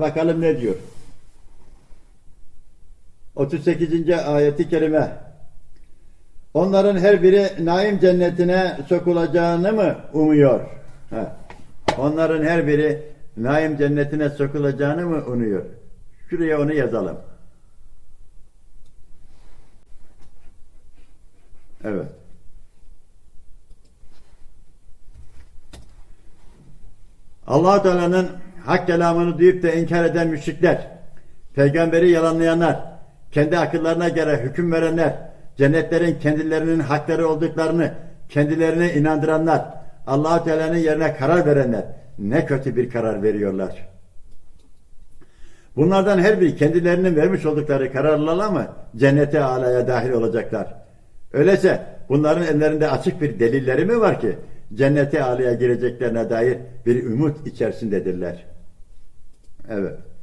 Bakalım ne diyor. 38. ayeti kerime. Onların her biri naim cennetine sokulacağını mı umuyor? Ha. Onların her biri naim cennetine sokulacağını mı umuyor? Şuraya onu yazalım. Evet. allah Teala'nın hak kelamını duyup da inkar eden müşrikler, peygamberi yalanlayanlar, kendi akıllarına göre hüküm verenler, cennetlerin kendilerinin hakları olduklarını kendilerine inandıranlar, allah Teala'nın yerine karar verenler ne kötü bir karar veriyorlar. Bunlardan her biri kendilerinin vermiş oldukları kararlarla mı cennete alaya dahil olacaklar? Öyleyse bunların ellerinde açık bir delilleri mi var ki cennete alaya gireceklerine dair bir ümit içerisindedirler? Evet.